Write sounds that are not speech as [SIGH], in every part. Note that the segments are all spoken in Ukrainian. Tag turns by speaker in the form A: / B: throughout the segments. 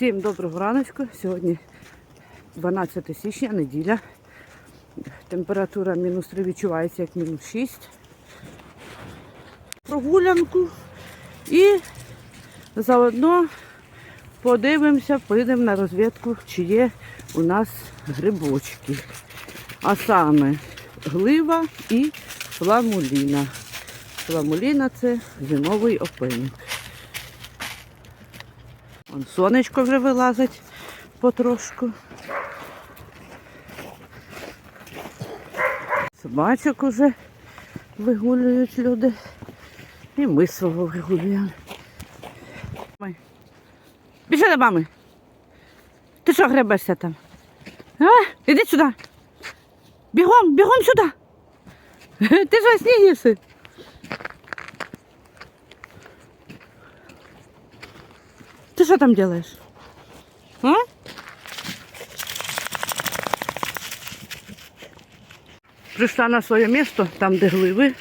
A: Всім доброго раночку. Сьогодні 12 січня, неділя. Температура мінус 3 відчувається як мінус 6. Прогулянку і заодно подивимося, поїдемо на розвідку, чи є у нас грибочки. А саме глива і фламуліна. Фламуліна це зимовий опильник. Вон сонечко вже вилазить потрошку. Собачок уже вигулюють люди. І ми свого вигулюємо. Біжи до мами. Ти що гребешся там? А? Іди сюди. Бігом, бігом сюди. Ти ж сніг їси. Что там делаешь? А? Прийшла на своє місто, там, де гливи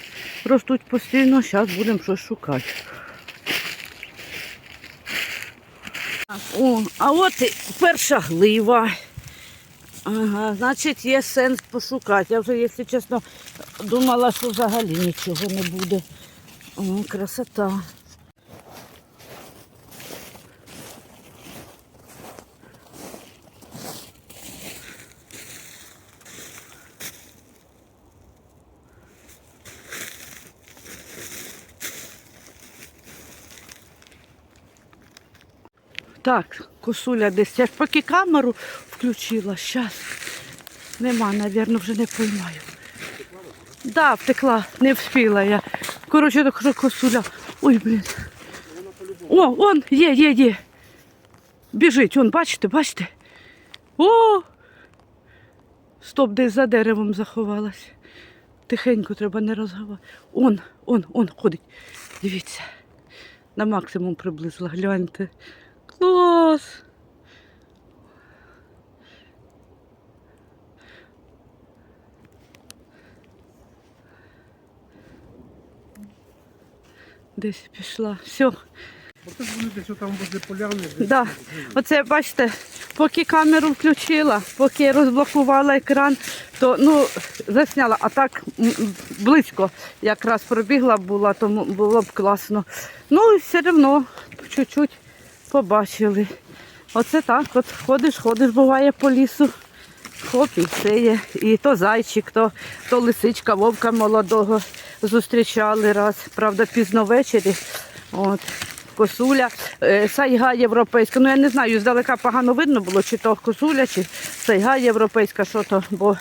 A: ростуть постійно. Зараз будемо щось шукати. О, а от і перша глива. Ага, значить, є сенс пошукати. Я вже, якщо чесно, думала, що взагалі нічого не буде. О, красота. Так, косуля десь. Я ж поки камеру включила, щас. Нема, мабуть, вже не поймаю. Да, втекла, не встигла я. Коротше, так косуля. Ой, блін. О, он, є, є, є. Біжить, он, бачите, бачите? О! Стоп, десь за деревом заховалась. Тихенько треба не розгавати. Он, он, он ходить. Дивіться. На максимум приблизила, гляньте. Клас! Десь пішла. Все.
B: Оце ж вони десь там возле поляни. десь.
A: Да. Оце бачите, поки камеру включила, поки розблокувала екран, то ну, засняла, а так м, м, близько якраз пробігла була, тому було б класно. Ну і все одно чуть-чуть побачили. Оце так, от ходиш, ходиш, буває по лісу. Хоп, і все є. І то зайчик, то, то лисичка, вовка молодого зустрічали раз. Правда, пізно ввечері. От. Косуля, е, сайга європейська. Ну я не знаю, здалека погано видно було, чи то косуля, чи сайга європейська, що то, бо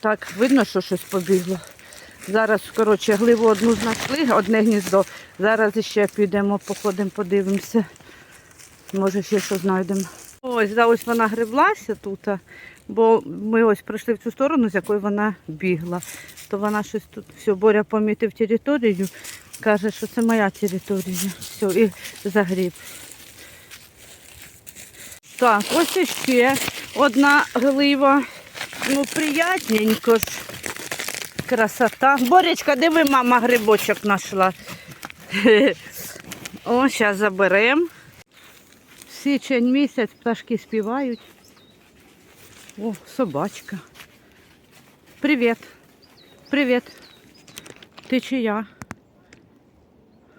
A: так видно, що щось побігло. Зараз, коротше, гливу одну знайшли, одне гніздо. Зараз ще підемо, походимо, подивимося. Може ще що знайдемо. Ось, да, ось вона греблася тут, бо ми ось прийшли в цю сторону, з якої вона бігла. То вона щось тут все, Боря помітив територію, каже, що це моя територія. Все, і загріб. Так, ось іще одна глива. Ну, приятненько ж. Красота. Боречка, диви, мама грибочок знайшла. [LAUGHS] О, зараз заберемо. Січень місяць, пташки співають. О, собачка. Привіт. Привіт. Ти чия?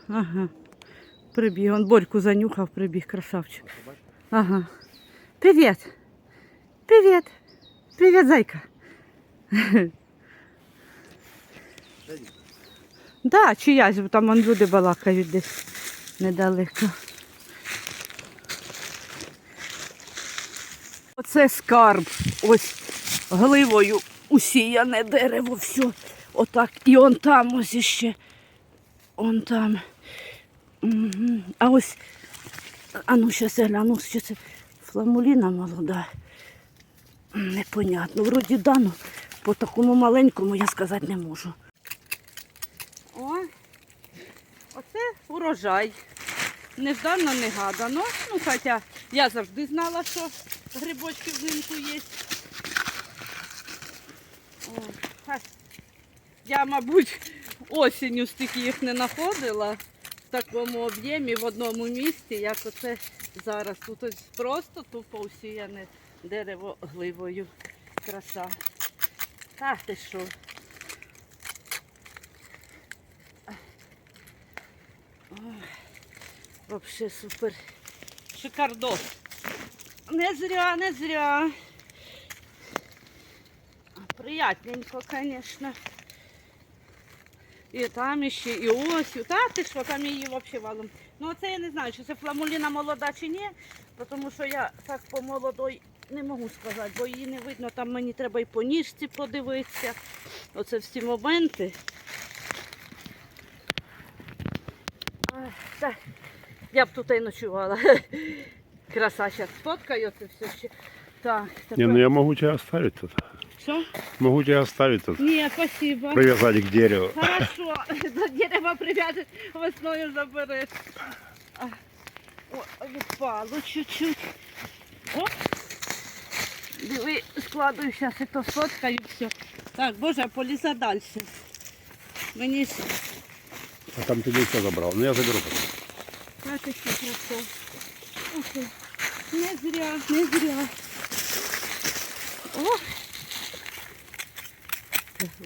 A: Ага. Прибіг. Он Борьку занюхав, прибіг, красавчик. Ага. Привіт. Привіт. Привіт, зайка. Да, чиясь, там вон люди балакають десь недалеко. Оце скарб. Ось гливою усіяне дерево, все. Отак. І он там ось іще. Он там. А ось, а ну щас я гляну, що це фламуліна молода. Непонятно. Вроді дано, по такому маленькому я сказати не можу. О, оце урожай. Неждано, негадано. Ну, хоча я завжди знала, що грибочки взимку є. О, я, мабуть, осінню стільки їх не знаходила в такому об'ємі в одному місці, як оце Зараз тут ось просто тупо усіяне дерево гливою. Краса. Та ти що? Вообще супер. Шикардос. Не зря, не зря. Приятненько, конечно. І там іще, і ось, та ти що, там її взагалі валом. Ну це я не знаю, чи це фламуліна молода чи ні, тому що я так по молодой не можу сказати, бо її не видно, там мені треба і по ніжці подивитися. Оце всі моменти. Ай, та, я б тут і ночувала. Краса, зараз сфоткаю це все ще. Так,
C: Не,
A: тепер.
C: ну я могу тебя оставить тут.
A: Що?
C: Могу тебя оставить тут.
A: Ні, спасибо.
C: Привязать к дереву.
A: Хорошо, [LAUGHS] до дерева прив'яжеш, весною забереш. А, О, відпало чуть-чуть. О! Диви, складую зараз і то сфоткаю все. Так, боже, поліза далі. Мені ж
C: А там ты не все забрал. Ну я заберу потом.
A: так і все красиво. Ух. Не зря, не зря. О!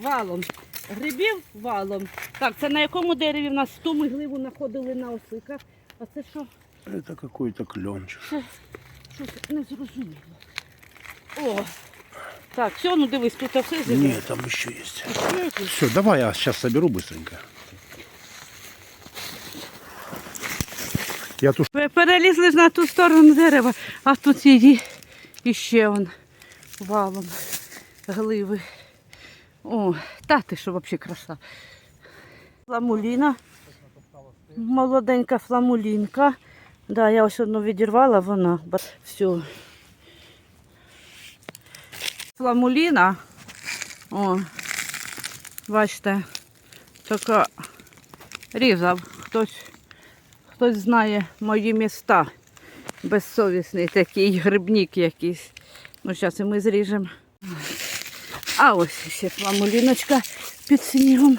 A: Валом. Грибів валом. Так, це на якому дереві в нас ту ми гливу знаходили на осиках. А це що?
C: Это какой-то кленчик.
A: Це щось не зрозуміло. О! Так, все, ну дивись, тут все зібрано.
C: Нет, там еще есть. Все, давай я сейчас соберу быстренько. Я тут
A: Ви перелізли на ту сторону дерева, а тут її іще он валом гливи. О, та ти що взагалі краса. Фламуліна. Молоденька фламулінка. Да, я ось одну відірвала, вона. Все. Фламуліна. О, бачите, така різав хтось. Хтось знає мої міста. Безсовісний такий грибник якийсь. Ну, зараз і ми зріжемо. А ось ще фламуліночка під снігом.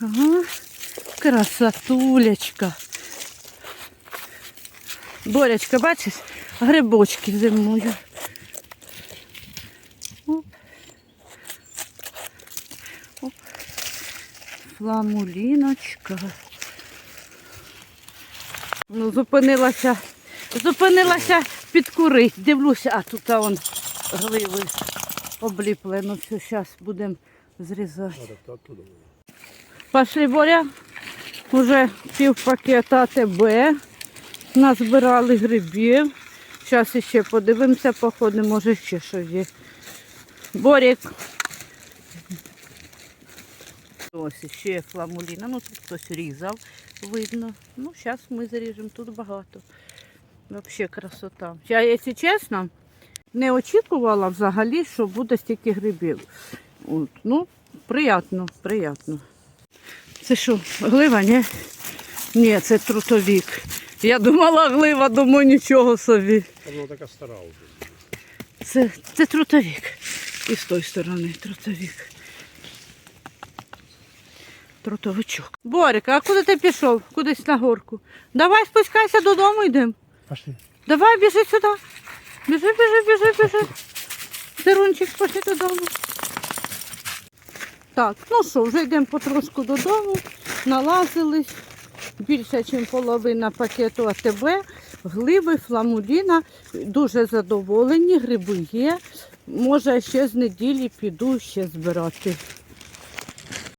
A: Ага. Красотулечка. Борячка, бачиш, грибочки зимою. Оп. Оп. Фламуліночка. Ну, зупинилася, зупинилася підкурить. Дивлюся, а тут а, он гливи обліпли. Ну все, зараз будемо зрізати. Пошли, Боря. Уже пів пакета АТБ. Назбирали грибів. Зараз ще подивимося, походимо, може ще щось є. Борік. Ось ще фламуліна. Ну тут хтось різав, видно. Ну, зараз ми заріжемо, тут багато. Взагалі красота. Я, якщо чесно, не очікувала взагалі, що буде стільки грибів. От. Ну, приємно, приємно. Це що, глива, ні? Ні, це трутовік. Я думала глива, думаю, нічого собі.
C: Она такая стара уже.
A: Це, це трутовік. І з тої сторони трутовік. Трутовичок. Борик, а куди ти пішов? Кудись на горку. Давай спускайся додому йдемо.
C: Пошли.
A: Давай біжи сюди. Біжи, біжи, біжи, біжи. Дерунчик, пошли додому. Так, ну що, вже йдемо потрошку додому. Налазились. Більше, ніж половина пакету АТБ. Глиби, фламуліна. Дуже задоволені, гриби є. Може, ще з неділі піду ще збирати.